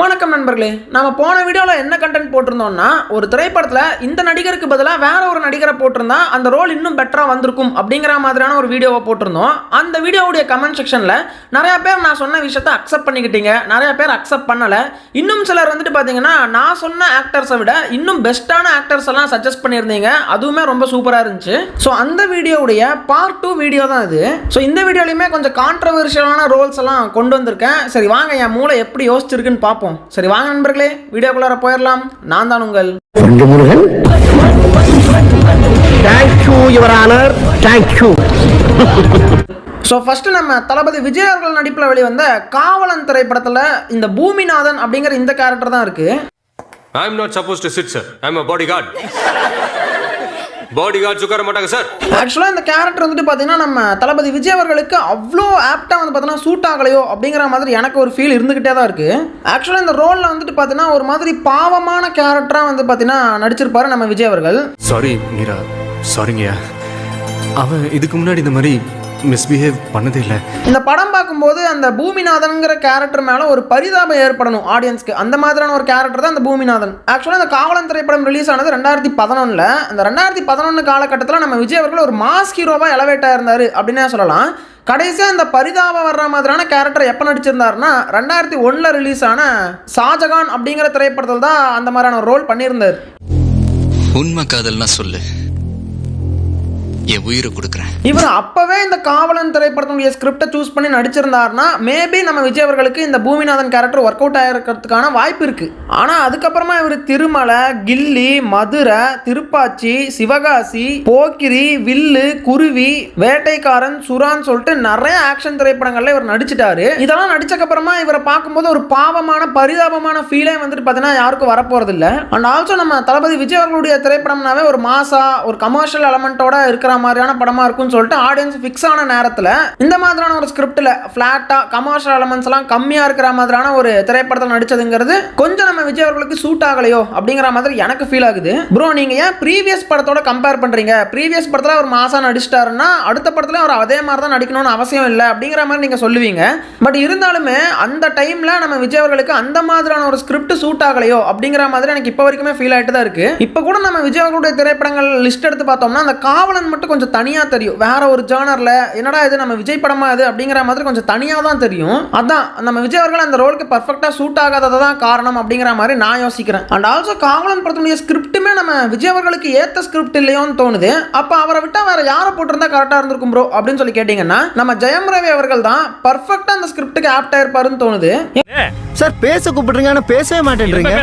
வணக்கம் நண்பர்களே நம்ம போன வீடியோவில் என்ன கண்டென்ட் போட்டிருந்தோம்னா ஒரு திரைப்படத்தில் இந்த நடிகருக்கு பதிலாக வேற ஒரு நடிகரை போட்டிருந்தா அந்த ரோல் இன்னும் பெட்டராக வந்திருக்கும் அப்படிங்கிற மாதிரியான ஒரு வீடியோவை போட்டிருந்தோம். அந்த வீடியோவுடைய கமெண்ட் செக்ஷனில் நிறைய பேர் நான் சொன்ன விஷயத்தை அக்செப்ட் பண்ணிக்கிட்டீங்க நிறைய பேர் அக்செப்ட் பண்ணலை. இன்னும் சிலர் வந்துட்டு பார்த்தீங்கன்னா நான் சொன்ன ஆக்டர்ஸை விட இன்னும் பெஸ்ட்டான ஆக்டர்ஸ் எல்லாம் சஜஸ்ட் பண்ணியிருந்தீங்க. அதுவுமே ரொம்ப சூப்பராக இருந்துச்சு. ஸோ அந்த வீடியோவுடைய பார்ட் டூ வீடியோ தான் இது. ஸோ இந்த வீடியோலையுமே கொஞ்சம் கான்ட்ரவர்ஷியலான ரோல்ஸ் எல்லாம் கொண்டு வந்திருக்கேன். சரி வாங்க என் மூளை எப்படி யோசிச்சிருக்குன்னு பார்ப்போம் சரி வாங்க நண்பர்களே வீடியோக்குள்ளார போயிடலாம் நான் தான் உங்கள் ரெண்டு Murugan. Thank you your honour thank you so first நம்ம தளபதி விஜய் அவர்கள் நடிப்பில் வெளிவந்த காவலன் திரைப்படத்தில் இந்த பூமிநாதன் அப்படிங்கிற இந்த கேரக்டர் தான் இருக்குது I'm not supposed to sit, sir. I'm a bodyguards உட்கார மாட்டாங்க சார் ஆக்சுவலாக இந்த கேரக்டர் வந்துட்டு பார்த்தீங்கன்னா நம்ம தளபதி விஜய் அவர்களுக்கு அவ்வளோ ஆப்டாக வந்து பார்த்தீங்கன்னா சூட் ஆகலையோ அப்படிங்கிற மாதிரி எனக்கு ஒரு ஃபீல் இருந்துக்கிட்டே தான் இருக்குது ஆக்சுவலாக இந்த ரோலில் வந்துட்டு பார்த்தீங்கன்னா ஒரு மாதிரி பாவமான கேரக்டராக வந்து பார்த்தீங்கன்னா நடிச்சிருப்பாரு நம்ம விஜய் அவர்கள். சாரி மீரா. சாரிங்கய்யா அவன் இதுக்கு முன்னாடி இந்த மாதிரி மிஸ்பிஹேவ் பண்ணதே இல்லை. இந்த படம் பார்க்கும்போது அந்த பூமிநாதன்ங்கிற கேரக்டர் மேலே ஒரு பரிதாபம் ஏற்படணும் ஆடியன்ஸ்க்கு அந்த மாதிரியான ஒரு கேரக்டர் தான் அந்த பூமிநாதன். ஆக்சுவலாக இந்த காவலன் திரைப்படம் ரிலீஸ் ஆனது ரெண்டாயிரத்தி பதினொன்றில் அந்த ரெண்டாயிரத்தி பதினொன்று காலகட்டத்தில் நம்ம விஜய் அவர்கள் ஒரு மாஸ் ஹீரோவாக எலவேட் ஆயிருந்தார் அப்படின்னே சொல்லலாம். கடைசியாக இந்த பரிதாபம் வர்ற மாதிரியான கேரக்டர் எப்போ நடிச்சிருந்தாருன்னா ரெண்டாயிரத்தி ஒன்றில் ரிலீஸ் ஆன ஷாஜகான் அப்படிங்கிற திரைப்படத்தில் தான் அந்த மாதிரியான ரோல் பண்ணியிருந்தார். உண்மை காதல்னா சொல்லு. என் உயிரை கொடுக்குறேன். இவர் அப்பவே இந்த காவலன் திரைப்படத்தினுடைய ஸ்கிரிப்டை சூஸ் பண்ணி நடிச்சிருந்தாருன்னா மேபி நம்ம விஜய் அவர்களுக்கு இந்த பூமிநாதன் கேரக்டர் ஒர்க் அவுட் ஆகிருக்கிறதுக்கான வாய்ப்பு இருக்கு. ஆனா அதுக்கப்புறமா இவர் திருமலை கில்லி மதுரை திருப்பாச்சி சிவகாசி போக்கிரி வில்லு குருவி வேட்டைக்காரன் சுறான்னு சொல்லிட்டு நிறைய ஆக்ஷன் திரைப்படங்கள்ல இவர் நடிச்சிட்டாரு. இதெல்லாம் நடிச்சக்கப்புறமா இவரை பார்க்கும்போது ஒரு பாவமான பரிதாபமான ஃபீலே வந்துட்டு பார்த்தீங்கன்னா யாருக்கும் வரப்போறது இல்லை அண்ட் ஆல்சோ நம்ம தளபதி விஜய் அவர்களுடைய திரைப்படம்னாவே ஒரு மாசா ஒரு கமர்ஷியல் எலமெண்ட்டோட இருக்கிற மாதிரியான படமா இருக்கும்னு சொல்லிட்டு ஆடியன்ஸ் ஃபிக்ஸ் ஆன நேரத்தில் இந்த மாதிரியான ஒரு ஸ்கிரிப்டில் ஃப்ளாட்டாக கமர்ஷியல் எலமெண்ட்ஸ் எல்லாம் கம்மியாக இருக்கிற மாதிரியான ஒரு திரைப்படத்தில் நடிச்சதுங்கிறது கொஞ்சம் நம்ம விஜய் அவர்களுக்கு சூட் ஆகலையோ அப்படிங்கிற மாதிரி எனக்கு ஃபீல் ஆகுது. ப்ரோ நீங்கள் ஏன் ப்ரீவியஸ் படத்தோட கம்பேர் பண்ணுறீங்க ப்ரீவியஸ் படத்தில் அவர் மாசம் நடிச்சிட்டாருன்னா அடுத்த படத்தில் அவர் அதே மாதிரி தான் நடிக்கணும்னு அவசியம் இல்லை அப்படிங்கிற மாதிரி நீங்கள் சொல்லுவீங்க. பட் இருந்தாலுமே அந்த டைமில் நம்ம விஜய் அவர்களுக்கு அந்த மாதிரியான ஒரு ஸ்கிரிப்ட் சூட் ஆகலையோ அப்படிங்கிற மாதிரி எனக்கு இப்போ வரைக்குமே ஃபீல் ஆகிட்டு தான் இருக்குது இப்போ கூட நம்ம விஜய் அவர்களுடைய திரைப்படங்கள் லிஸ்ட் எடுத்து பார்த்தோம்னா அந்த காவலன் மட்டும் கொஞ்சம் தனியாக தெரியும். வேற ஒரு ஜானரில் என்னடா இது நம்ம விஜய் படமா இது அப்படிங்கிற மாதிரி கொஞ்சம் தனியாக தான் தெரியும். அதான் நம்ம விஜய் அவர்கள் அந்த ரோலுக்கு பர்ஃபெக்டாக சூட் ஆகாதது தான் காரணம் அப்படிங்கிற மாதிரி நான் யோசிக்கிறேன். அண்ட் ஆல்சோ காவலன் படத்துடைய ஸ்கிரிப்ட்டுமே நம்ம விஜய் அவர்களுக்கு ஏற்ற ஸ்கிரிப்ட் இல்லையோன்னு தோணுது. அப்போ அவரை விட்டா வேற யாரை போட்டிருந்தா கரெக்டாக இருந்திருக்கும் ப்ரோ அப்படின்னு சொல்லி கேட்டிங்கன்னா நம்ம ஜெயம் ரவி அவர்கள் தான் பர்ஃபெக்டாக அந்த ஸ்கிரிப்ட்டுக்கு ஆப்டாக இருப்பாருன்னு தோணுது. சார் பேச கூப்பிடுறீங்க ஆனா பேசவே மாட்டேன்றீங்க.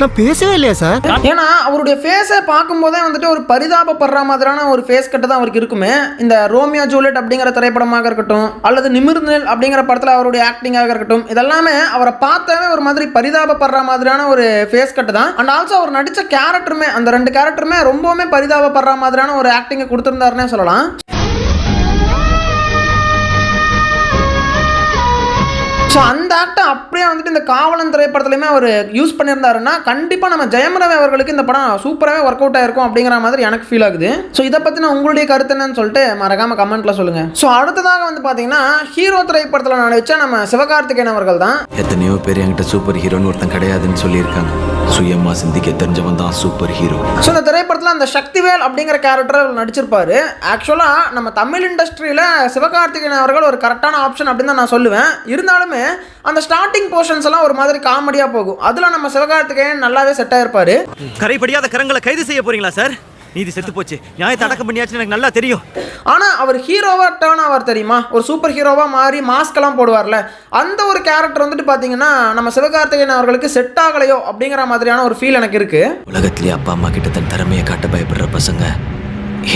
நான் பேசவே இல்லையா சார்? ஏன்னா அவருடைய ஃபேஸை பார்க்கும்போதே வந்துட்டு ஒரு பரிதாபப்படுற மாதிரியான ஒரு ஃபேஸ் கட்டு தான் அவருக்கு இருக்குமே இந்த ரோமியோ ஜூலியட் அப்படிங்கிற திரைப்படமாக இருக்கட்டும் அல்லது நிமிர்ந்தல் அப்படிங்கிற படத்தில் அவருடைய ஆக்டிங்காக இருக்கட்டும் இதெல்லாமே அவரை பார்த்தாவே ஒரு மாதிரி பரிதாபப்படுற மாதிரியான ஒரு ஃபேஸ் கட்டு தான். அண்ட் ஆல்சோ அவர் நடித்த கேரக்டருமே அந்த ரெண்டு கேரக்டருமே ரொம்பவுமே பரிதாபப்படுற மாதிரியான ஒரு ஆக்டிங்கை கொடுத்துருந்தாருன்னே சொல்லலாம். ஸோ அந்த ஆக்டை அப்படியே வந்துட்டு இந்த காவலன் திரைப்படத்துலையுமே அவர் யூஸ் பண்ணியிருந்தாருன்னா கண்டிப்பாக நம்ம ஜெயம் ரவி அவர்களுக்கு இந்த படம் சூப்பராகவே ஒர்க் அவுட் ஆயிருக்கும் அப்படிங்கிற மாதிரி எனக்கு ஃபீல் ஆகுது. ஸோ இதை பற்றின உங்களுடைய கருத்து என்னன்னு சொல்லிட்டு மறக்காம கமெண்ட்ல சொல்லுங்க. ஸோ அடுத்ததாக வந்து பார்த்தீங்கன்னா ஹீரோ திரைப்படத்தில் நடிச்ச நம்ம சிவகார்த்திகேயன் அவர்கள் தான். எத்தனையோ பேர் என்கிட்ட சூப்பர் ஹீரோன்னு ஒருத்தன் கிடையாதுன்னு சொல்லியிருக்காங்க. சுயமா சிந்திக்க தெரிஞ்சவன் தான் சூப்பர் ஹீரோ ஸோ இந்த திரைப்படத்தில் அந்த சக்திவேல் அப்படிங்கிற கேரக்டர் நடிச்சிருப்பாரு. ஆக்சுவலாக நம்ம தமிழ் இண்டஸ்ட்ரியில் சிவகார்த்திகேயன் அவர்கள் ஒரு கரெக்டான ஆப்ஷன் அப்படின்னு தான் நான் சொல்லுவேன். இருந்தாலுமே அந்த ஸ்டார்டிங் போர்ஷன்ஸ் எல்லாம் ஒரு மாதிரி காமெடியாக போகும். அதில் நம்ம சிவகார்த்திகேயன் நல்லாவே செட் ஆயிருப்பாரு. கரைப்படியாத கரங்களை கைது செய்ய போறீங்களா சார் நீதி செத்து போச்சு. நியாயத்தை அடக்கம் பண்ணியாச்சுன்னு எனக்கு நல்லா தெரியும். ஆனால் அவர் ஹீரோவாக டேர்ன் ஆவார் தெரியுமா? ஒரு சூப்பர் ஹீரோவாக மாறி மாஸ்க்கெல்லாம் போடுவார்ல. அந்த ஒரு கேரக்டர் வந்துட்டு பார்த்தீங்கன்னா நம்ம சிவகார்த்திகேயன் அவர்களுக்கு செட் ஆகலையோ அப்படிங்கிற மாதிரியான ஒரு ஃபீல் எனக்கு இருக்குது உலகத்திலேயே அப்பா அம்மா கிட்ட தன் திறமையை காட்ட பயப்படுற பசங்க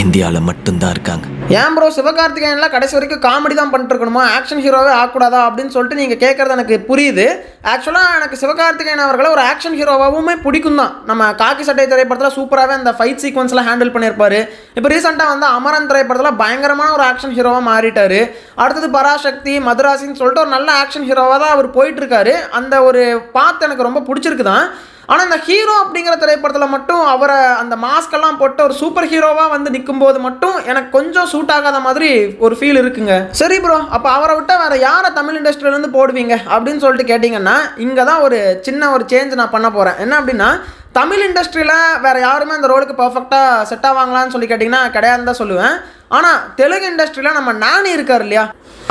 இந்தியாவில் மட்டும்தான் இருக்காங்க. ஏன் ப்ரோ சிவகார்த்திகேயன்லாம் கடைசி வரைக்கும் காமெடி தான் பண்ணிட்டுருக்கணுமா? ஆக்ஷன் ஹீரோவே ஆகக்கூடாதா? அப்படின்னு சொல்லிட்டு நீங்கள் கேட்குறது எனக்கு புரியுது. ஆக்சுவலாக எனக்கு சிவகார்த்திகேயன் அவர்களை ஒரு ஆக்ஷன் ஹீரோவாகவுமே பிடிக்கும் தான். நம்ம காக்கி சட்டை திரைப்படத்தில் சூப்பராகவே அந்த ஃபைட் சீக்வன்ஸ்லாம் ஹேண்டில் பண்ணியிருப்பாரு. இப்போ ரீசெண்டாக வந்து அமரன் திரைப்படத்தில் பயங்கரமான ஒரு ஆக்ஷன் ஹீரோவாக மாறிட்டாரு. அடுத்தது பராசக்தி மதுராசின்னு சொல்லிட்டு ஒரு நல்ல ஆக்ஷன் ஹீரோவாக தான் அவர் போயிட்டு இருக்காரு அந்த ஒரு பாத்து எனக்கு ரொம்ப பிடிச்சிருக்கு தான் ஆனால் இந்த ஹீரோ அப்படிங்கிற திரைப்படத்தில் மட்டும் அவரை அந்த மாஸ்கெல்லாம் போட்டு ஒரு சூப்பர் ஹீரோவாக வந்து நிற்கும்போது மட்டும் எனக்கு கொஞ்சம் சூட் ஆகாத மாதிரி ஒரு ஃபீல் இருக்குங்க. சரி ப்ரோ அப்போ அவரை விட்டால் வேறு யாரை தமிழ் இண்டஸ்ட்ரியிலேருந்து போடுவீங்க? அப்படின்னு சொல்லிட்டு கேட்டிங்கன்னா இங்கே தான் ஒரு சின்ன ஒரு சேஞ்ச் நான் பண்ண போகிறேன் என்ன அப்படின்னா தமிழ் இண்டஸ்ட்ரியில் வேறு யாருமே அந்த ரோலுக்கு பர்ஃபெக்டாக செட் ஆவாங்களான்னு சொல்லி கேட்டிங்கன்னா கிடையாதுன்னு தான் சொல்லுவேன். ஆனால் தெலுங்கு இண்டஸ்ட்ரியில் நம்ம நானி இருக்கார் இல்லையா?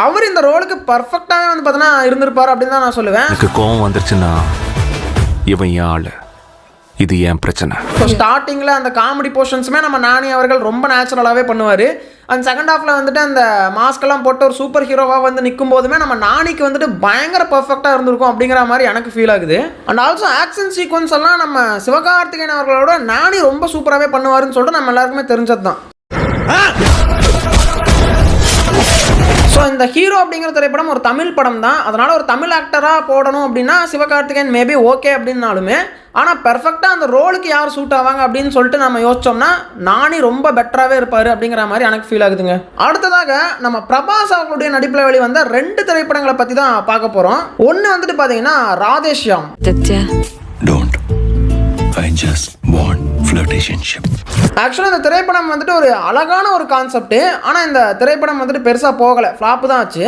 அவர் இந்த ரோலுக்கு பர்ஃபெக்டாகவே வந்து பார்த்தீங்கன்னா இருந்திருப்பார் அப்படின்னு தான் நான் சொல்லுவேன். கோவம் வந்துருச்சுன்னா இவன் என் ஆளு இது என் பிரச்சனை? ஸோ ஸ்டார்டிங்கில் அந்த காமெடி போர்ஷன்ஸுமே நம்ம நானி அவர்கள் ரொம்ப நேச்சுரலாகவே பண்ணுவார். அந்த செகண்ட் ஹாஃபில் வந்துட்டு அந்த மாஸ்க்கெல்லாம் போட்டு ஒரு சூப்பர் ஹீரோவாக வந்து நிற்கும் போதுமே நம்ம நானிக்கு வந்துட்டு பயங்கர பர்ஃபெக்டாக இருந்திருக்கும் அப்படிங்கிற மாதிரி எனக்கு ஃபீல் ஆகுது. அண்ட் ஆல்சோ ஆக்ஷன் சீக்வன்ஸ் எல்லாம் நம்ம சிவகார்த்திகேயன் அவர்களோட நானி ரொம்ப சூப்பராகவே பண்ணுவாருன்னு சொல்லிட்டு நம்ம எல்லாருக்குமே தெரிஞ்சது தான் ஸோ இந்த ஹீரோ அப்படிங்கிற திரைப்படம் ஒரு தமிழ் படம் தான் அதனால் ஒரு தமிழ் ஆக்டராக போடணும் அப்படின்னா சிவகார்த்திகேயன் மேபி ஓகே அப்படின்னாலுமே ஆனால் பெர்ஃபெக்டாக அந்த ரோலுக்கு யார் சூட் ஆவாங்க அப்படின்னு சொல்லிட்டு நம்ம யோசிச்சோம்னா நானி ரொம்ப பெட்டராகவே இருப்பார் அப்படிங்கிற மாதிரி எனக்கு ஃபீல் ஆகுதுங்க. அடுத்ததாக நம்ம பிரபாஸ் அவர்களுடைய நடிப்பில் வெளிவந்த ரெண்டு திரைப்படங்களை பற்றி தான் பார்க்க போகிறோம் ஒன்று வந்துட்டு பார்த்தீங்கன்னா Radhe Shyam. I just want flirtationship. ஆக்சுவலாக இந்த திரைப்படம் வந்துட்டு ஒரு அழகான ஒரு கான்செப்ட் ஆனால் இந்த திரைப்படம் வந்துட்டு பெருசாக போகலை ஃப்ளாப்பு தான் ஆச்சு.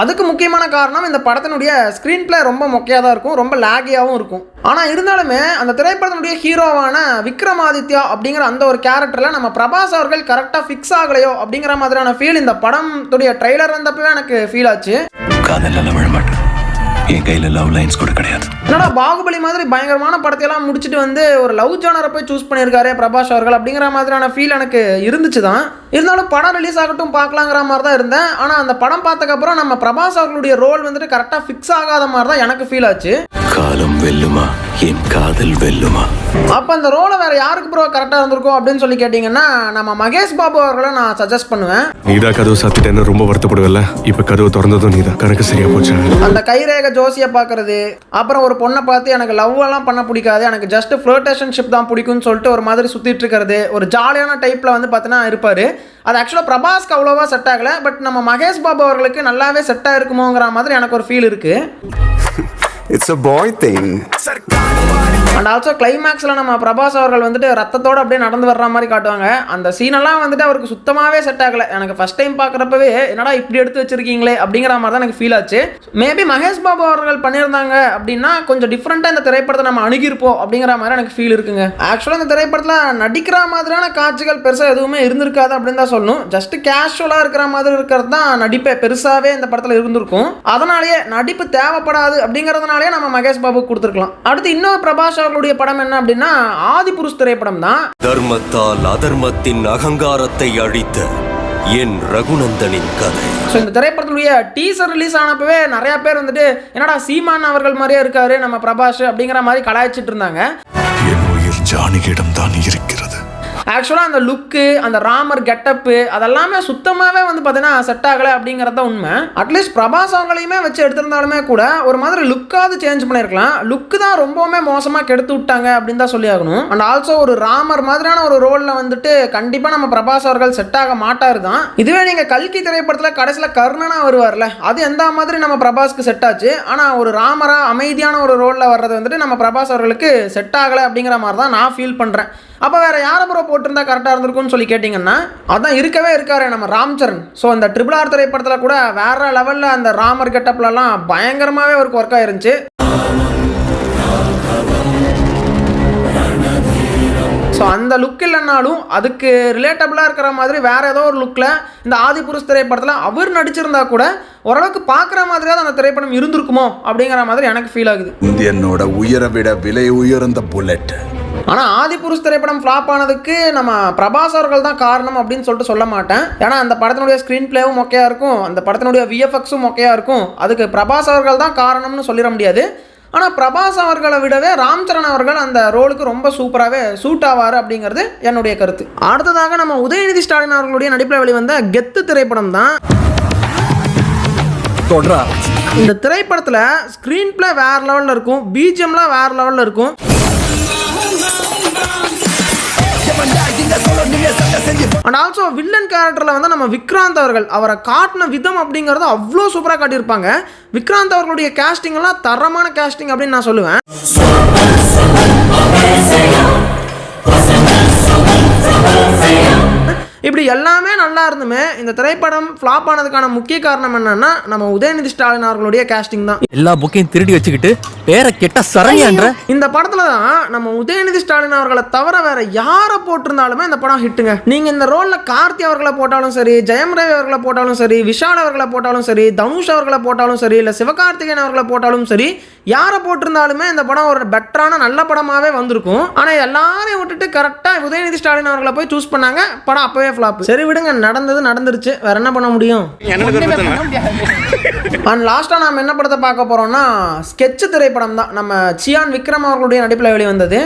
அதுக்கு முக்கியமான காரணம் இந்த படத்தினுடைய ஸ்க்ரீன் பிளே ரொம்ப மொக்கையாக தான் இருக்கும் ரொம்ப லேகியாகவும் இருக்கும். ஆனால் இருந்தாலுமே அந்த திரைப்படத்தினுடைய ஹீரோவான விக்ரமாதித்யா அப்படிங்கிற அந்த ஒரு கேரக்டரில் நம்ம பிரபாஸ் அவர்கள் கரெக்டாக ஃபிக்ஸ் ஆகலையோ அப்படிங்கிற மாதிரியான ஃபீல் இந்த படத்துடைய ட்ரெய்லர் வந்தப்பவே எனக்கு ஃபீல் ஆச்சு. காதலெல்லாம் விழ மாட்டேன் என் கையில் லவ் லைன்ஸ் கூட கிடையாது. என்னடா பாகுபலி மாதிரி பயங்கரமான படத்தையெல்லாம் முடிச்சுட்டு வந்து ஒரு லவ் ஜானரை போய் சூஸ் பண்ணியிருக்காரு பிரபாஸ் அவர்கள் அப்படிங்கிற மாதிரியான ஃபீல் எனக்கு இருந்துச்சு தான் இருந்தாலும் படம் ரிலீஸ் ஆகட்டும் பார்க்கலாங்கிற மாதிரி தான் இருந்தேன். ஆனால் அந்த படம் பார்த்ததுக்கப்புறம் நம்ம பிரபாஸ் அவர்களுடைய ரோல் வந்துட்டு கரெக்டாக ஃபிக்ஸ் ஆகாத மாதிரி தான் எனக்கு ஃபீல் ஆச்சு. வெல்லுமா? என் காதல் வெல்லுமா? அப்போ அந்த ரோலை வேற யாருக்கு ப்ரோ கரெக்டாக இருந்திருக்கும் அப்படின்னு சொல்லி கேட்டிங்கன்னா நம்ம மகேஷ் பாபு அவர்களை நான் சஜஸ்ட் பண்ணுவேன். நீதான் கதவு சாத்திட்டேன்னு ரொம்ப வருத்தப்படுவல்ல? இப்ப கதவு திறந்ததும் நீதான். கணக்கு சரியா போச்சு? அந்த கைரேக ஜோசியை பார்க்கறது அப்புறம் ஒரு பொண்ணை பார்த்து எனக்கு லவ் எல்லாம் பண்ண பிடிக்காது எனக்கு ஜஸ்ட் ஃப்ளோட்டேஷன்ஷிப் தான் பிடிக்கும்னு சொல்லிட்டு ஒரு மாதிரி சுற்றிட்டு இருக்கிறது ஒரு ஜாலியான டைப்பில் வந்து பார்த்தீங்கன்னா இருப்பார். அது ஆக்சுவலாக பிரபாஸ்க்கு அவ்வளோவா செட் ஆகலை பட் நம்ம மகேஷ் பாபு அவர்களுக்கு நல்லாவே செட் ஆகிருக்குமோங்கிற மாதிரி எனக்கு ஒரு ஃபீல் இருக்குது it's a boy thing and also கிளைமேக்ஸில் நம்ம பிரபாஸ் அவர்கள் வந்துட்டு ரத்தத்தோடு அப்படியே நடந்து வர்ற மாதிரி காட்டுவாங்க. அந்த சீனெல்லாம் வந்துட்டு அவருக்கு சுத்தமாகவே செட் ஆகலை. எனக்கு ஃபஸ்ட் டைம் பார்க்குறப்பவே என்னடா இப்படி எடுத்து வச்சிருக்கீங்களே அப்படிங்கிற மாதிரி தான் எனக்கு ஃபீல் ஆச்சு. மேபி மகேஷ் பாபு அவர்கள் பண்ணியிருந்தாங்க அப்படின்னா கொஞ்சம் டிஃப்ரெண்ட்டாக இந்த திரைப்படத்தை நம்ம அணுகியிருப்போம் அப்படிங்கிற மாதிரி எனக்கு ஃபீல் இருக்குங்க. ஆக்சுவலாக இந்த திரைப்படத்தில் நடிக்கிற மாதிரியான காட்சிகள் பெருசாக எதுவுமே இருந்திருக்காது அப்படின்னு தான் சொல்லணும். ஜஸ்ட் கேஷுவலாக இருக்கிற மாதிரி இருக்கிறது தான் நடிப்பே. பெருசாகவே இந்த படத்தில் இருந்திருக்கும். அதனாலேயே நடிப்பு தேவைப்படாது அப்படிங்கிறதுனாலே நம்ம மகேஷ் பாபு கொடுத்துருக்கலாம். அடுத்து இன்னொரு பிரபாஷ் அவர்களுடைய படம் என்ன அப்படின்னா ஆதிபுருஷ் திரைப்படம் தான். தர்மத்தால் அதர்மத்தின் அகங்காரத்தை அழித்த என் ரகுநந்தனின் கதை. ஸோ இந்த திரைப்படத்தினுடைய டீசர் ரிலீஸ் ஆனப்பவே நிறைய பேர் வந்துட்டு என்னடா சீமான் அவர்கள் மாதிரியே இருக்காரு நம்ம பிரபாஸ் அப்படிங்கிற மாதிரி கலாய்ச்சிட்டு இருந்தாங்க. என் உயிர் ஜானகியிடம் தான் இருக்கிறது. ஆக்சுவலாக அந்த லுக்கு அந்த ராமர் கெட்டப்பு அதெல்லாமே சுத்தமாகவே வந்து பார்த்தீங்கன்னா செட் ஆகலை அப்படிங்கிறது தான் உண்மை. அட்லீஸ்ட் பிரபாஸ் அவங்களையுமே வச்சு எடுத்திருந்தாலுமே கூட ஒரு மாதிரி லுக்காவது சேஞ்ச் பண்ணியிருக்கலாம். லுக்கு தான் ரொம்பவுமே மோசமாக கெடுத்து விட்டாங்க அப்படின்னு தான் சொல்லி ஆகணும் அண்ட் ஆல்சோ ஒரு ராமர் மாதிரியான ஒரு ரோலில் வந்துட்டு கண்டிப்பாக நம்ம பிரபாஸ் அவர்கள் செட் ஆக மாட்டார் தான். இதுவே நீங்கள் கல்கி திரைப்படத்தில் கடைசியில் கர்ணனாக வருவார்ல அது எந்த மாதிரி நம்ம பிரபாஸ்க்கு செட் ஆச்சு? ஆனால் ஒரு ராமரா அமைதியான ஒரு ரோலில் வர்றது வந்துட்டு நம்ம பிரபாஸ் அவர்களுக்கு செட் ஆகலை அப்படிங்கிற மாதிரி தான் நான் ஃபீல் பண்ணுறேன் அப்போ வேறு யாரை ப்ரோ போட்டிருந்தா கரெக்டாக இருந்திருக்கும்னு சொல்லி கேட்டிங்கன்னா அதான் இருக்கவே இருக்காரு நம்ம ராம் சரண். ஸோ அந்த ட்ரிபிள் ஆர் திரைப்படத்தில் கூட வேற லெவலில் அந்த ராமர் கெட்டப்லலாம் பயங்கரமாகவே அவருக்கு ஒர்க் ஆயிருந்துச்சு. ஸோ அந்த லுக் இல்லைனாலும் அதுக்கு ரிலேட்டபிளாக இருக்கிற மாதிரி வேறு ஏதோ ஒரு லுக்கில் இந்த ஆதிபுருஷ் திரைப்படத்தில் அவர் நடிச்சிருந்தா கூட ஓரளவுக்கு பார்க்குற மாதிரியாவது அந்த திரைப்படம் இருந்திருக்குமோ அப்படிங்கிற மாதிரி எனக்கு ஃபீல் ஆகுது. என்னோட உயரை விட விலை உயர்ந்த புல்லட் ஆனால் ஆதிபுருஷ் திரைப்படம் ஃப்ளாப் ஆனதுக்கு நம்ம பிரபாஸ் அவர்கள் தான் காரணம் அப்படின்னு சொல்லிட்டு சொல்ல மாட்டேன். ஏன்னா அந்த படத்தினுடைய ஸ்க்ரீன் பிளேவும் மொக்கையாக இருக்கும். அந்த படத்தினுடைய விஎஃப்எக்ஸும் மொக்கையாக இருக்கும். அதுக்கு பிரபாஸ் அவர்கள் தான் காரணம்னு சொல்லிட முடியாது. ஆனால் பிரபாஸ் அவர்களை விடவே ராம் சரண் அவர்கள் அந்த ரோலுக்கு ரொம்ப சூப்பராகவே சூட் ஆவார் அப்படிங்கிறது என்னுடைய கருத்து. அடுத்ததாக நம்ம உதயநிதி ஸ்டாலின் அவர்களுடைய நடிப்பில் வெளிவந்த கெத்து திரைப்படம் தான். இந்த திரைப்படத்தில் ஸ்க்ரீன் பிளே வேற லெவலில் இருக்கும். பிஜிஎம்லாம் வேற லெவலில் இருக்கும். அண்ட் ஆல்சோ வில்லன் கேரக்டரில் வந்து நம்ம விக்ராந்த் அவர்கள் அவரை காட்டின விதம் அப்படிங்கிறது அவ்வளோ சூப்பராக காட்டியிருப்பாங்க. விக்ராந்த் அவர்களுடைய கேஸ்டிங்லாம் தரமான கேஸ்டிங் அப்படின்னு நான் சொல்லுவேன். இப்படி எல்லாமே நல்லா இருந்துமே இந்த திரைப்படம் ஃப்ளாப் ஆனதுக்கான முக்கிய காரணம் என்னன்னா நம்ம உதயநிதி ஸ்டாலின் அவர்களுடைய casting தான். எல்லா புக்கையும் திருடி வச்சுக்கிட்டு பேரை கெட்ட சரணியான்ற இந்த படத்துல தான் நம்ம உதயநிதி ஸ்டாலின் அவர்களை தவிர வேற யாரை போட்டிருந்தாலுமே இந்த படம் ஹிட்டுங்க நீங்க இந்த ரோல்ல கார்த்தி அவர்களை போட்டாலும் சரி ஜெயம் ரவி அவர்களை போட்டாலும் சரி விஷால் அவர்களை போட்டாலும் சரி தனுஷ் அவர்களை போட்டாலும் சரி இல்ல சிவகார்த்திகேயன் அவர்களை போட்டாலும் சரி யாரை போட்டிருந்தாலுமே இந்த படம் ஒரு பெட்டரான நல்ல படமாவே வந்திருக்கும். ஆனா எல்லாரையும் விட்டுட்டு கரெக்டா உதயநிதி ஸ்டாலின் அவர்களை போய் சூஸ் பண்ணாங்க. படம் அப்பவே ஃபிளாப் சரி விடுங்க நடந்தது நடந்துருச்சு. வேற என்ன பண்ண முடியும்? அண்ட் லாஸ்ட்டாக நாம் என்ன படத்தை பார்க்க போகிறோம்னா ஸ்கெட்ச் திரைப்படம் தான். நம்ம சியான் விக்ரம் அவர்களுடைய நடிப்பில் வெளிவந்தது.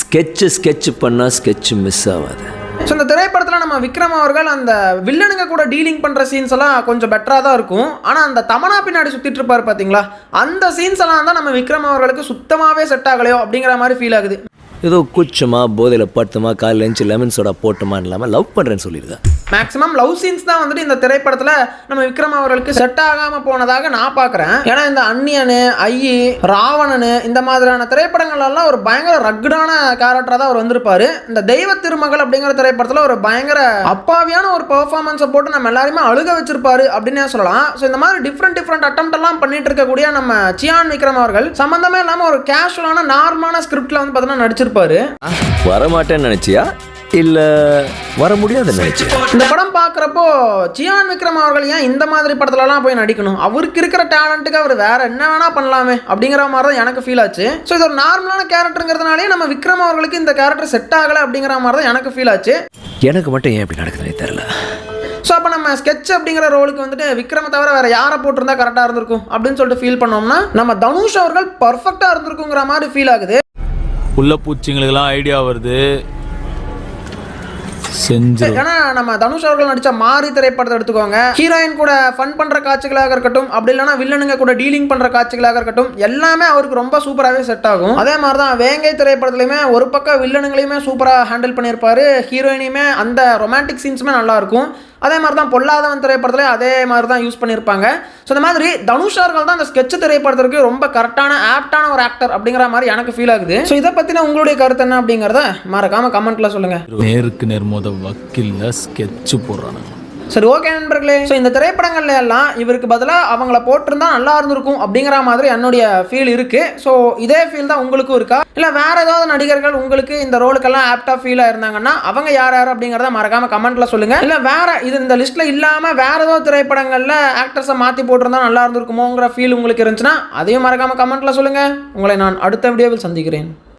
ஸ்கெட்சு ஸ்கெட்ச் பண்ணா ஸ்கெட்ச் மிஸ் ஆகாது ஸோ இந்த திரைப்படத்தில் நம்ம விக்ரம் அவர்கள் அந்த வில்லனுங்க கூட டீலிங் பண்ணுற சீன்ஸ் எல்லாம் கொஞ்சம் பெட்டராக தான் இருக்கும். ஆனால் அந்த தமனா பின்னாடி சுற்றிட்டு இருப்பார் பார்த்தீங்களா அந்த சீன்ஸ் எல்லாம் தான் நம்ம விக்ரம் அவர்களுக்கு சுத்தமாகவே செட் ஆகலையோ அப்படிங்கிற மாதிரி ஃபீல் ஆகுது. ஏதோ குச்சமா போதையில் பட்டுமா காலையில் லஞ்ச் லெமன் சோடா போட்டுமான்னு இல்லாமல் லவ் பண்ணுறேன்னு சொல்லியிருக்கேன் மேக்ஸிமம் லவ் சீன்ஸ் தான் வந்துட்டு இந்த திரைப்படத்தில் நம்ம விக்ரம் அவர்களுக்கு செட் ஆகாமல் போனதாக நான் பார்க்குறேன். ஏன்னா இந்த அந்நியனு ஐயி ராவணனு இந்த மாதிரியான திரைப்படங்கள் எல்லாம் ஒரு பயங்கர ரக்குடான கேரக்டராக தான் அவர் வந்திருப்பார். இந்த தெய்வ திருமகள் அப்படிங்கிற திரைப்படத்தில் ஒரு பயங்கர அப்பாவியான ஒரு பெர்ஃபார்மன்ஸை போட்டு நம்ம எல்லாருமே அழுக வச்சிருப்பாரு அப்படின்னே சொல்லலாம். ஸோ இந்த மாதிரி டிஃப்ரெண்ட் டிஃப்ரெண்ட் அட்டம் எல்லாம் பண்ணிட்டு இருக்கக்கூடிய நம்ம சியான் விக்ரம் அவர்கள் சம்மந்தமே இல்லாமல் ஒரு கேஷுவலான நார்மலான ஸ்கிரிப்டில் வந்து பார்த்தீங்கன்னா நடிச்சிருப்பாரு. வரமாட்டேன்னு நினச்சியா? இல்லை வர முடியாதுன்னு நினச்சியா இந்த படம் பார்க்குறப்போ சியான் விக்ரம் அவர்கள் ஏன் இந்த மாதிரி படத்துலலாம் போய் நடிக்கணும்? அவருக்கு இருக்கிற டேலண்ட்டுக்கு அவர் வேற என்ன வேணா பண்ணலாமே அப்படிங்கிற மாதிரி தான் எனக்கு ஃபீல் ஆச்சு. ஸோ இது ஒரு நார்மலான கேரக்டருங்கிறதுனாலே நம்ம விக்ரம் அவர்களுக்கு இந்த கேரக்டர் செட் ஆகலை அப்படிங்கிற மாதிரி தான் எனக்கு ஃபீல் ஆச்சு. எனக்கு மட்டும் ஏன் இப்படி நடக்குதுன்னே தெரில ஸோ அப்போ நம்ம ஸ்கெட்ச் அப்படிங்கிற ரோலுக்கு வந்துட்டு விக்ரம தவிர வேற யாரை போட்டிருந்தா கரெக்டாக இருந்திருக்கும் அப்படின்னு சொல்லிட்டு ஃபீல் பண்ணோம்னா நம்ம தனுஷ் அவர்கள் பர்ஃபெக்டாக இருந்திருக்குங்கிற மாதிரி ஃபீல் ஆகுது. உள்ள பூச்சிங்களுக்கெல்லாம் ஐடியா வருது. செஞ்சு ஏன்னா நம்ம தனுஷ் அவர்கள் நடிச்ச மாரி திரைப்படத்தை எடுத்துக்கோங்க. ஹீரோயின் கூட ஃபன் பண்ற காட்சிகளாக இருக்கட்டும் அப்படி இல்லைனா வில்லனுங்க கூட டீலிங் பண்ற காட்சிகளாக இருக்கட்டும் எல்லாமே அவருக்கு ரொம்ப சூப்பராகவே செட் ஆகும். அதே மாதிரி தான் வேங்கை திரைப்படத்துலையுமே ஒரு பக்கம் வில்லனுங்களையுமே சூப்பராக ஹேண்டில் பண்ணியிருப்பாரு. ஹீரோயினையுமே அந்த ரொமான்டிக் சீன்ஸுமே நல்லா இருக்கும். அதே மாதிரி தான் பொல்லாதவன் திரைப்படத்துல அதே மாதிரி தான் யூஸ் பண்ணியிருப்பாங்க. ஸோ இந்த மாதிரி தனுஷ் அவர்கள் தான் அந்த ஸ்கெட்ச் திரைப்படத்திற்கு ரொம்ப கரெக்டான ஆப்டான ஒரு ஆக்டர் அப்படிங்கிற மாதிரி எனக்கு ஃபீல் ஆகுது. ஸோ இதை பற்றின உங்களுடைய கருத்து என்ன அப்படிங்கிறத மறக்காமல் கமெண்ட்டில் சொல்லுங்கள் நேருக்கு நேர் மோத வக்கீலில் ஸ்கெட்ச் போடுறானுங்க. சரி ஓகே நண்பர்களே. ஸோ இந்த திரைப்படங்கள்ல எல்லாம் இவருக்கு பதிலாக அவங்கள போட்டிருந்தா நல்லா இருந்திருக்கும் அப்படிங்கிற மாதிரி என்னுடைய ஃபீல் இருக்கு. ஸோ இதே ஃபீல் தான் உங்களுக்கும் இருக்கா? இல்லை வேற ஏதாவது நடிகர்கள் உங்களுக்கு இந்த ரோலுக்கெல்லாம் ஆப்டாக ஃபீல் ஆயிருந்தாங்கன்னா அவங்க யார் யார் அப்படிங்கிறத மறக்காம கமெண்ட்ல சொல்லுங்க. இல்லை வேற இது இந்த லிஸ்ட்ல இல்லாம வேற ஏதோ திரைப்படங்கள்ல ஆக்டர்ஸை மாற்றி போட்டிருந்தா நல்லா இருந்திருக்குமோங்கிற ஃபீல் உங்களுக்கு இருந்துச்சுன்னா அதையும் மறக்காம கமெண்ட்ல சொல்லுங்க. உங்களை நான் அடுத்த வீடியோவில் சந்திக்கிறேன்.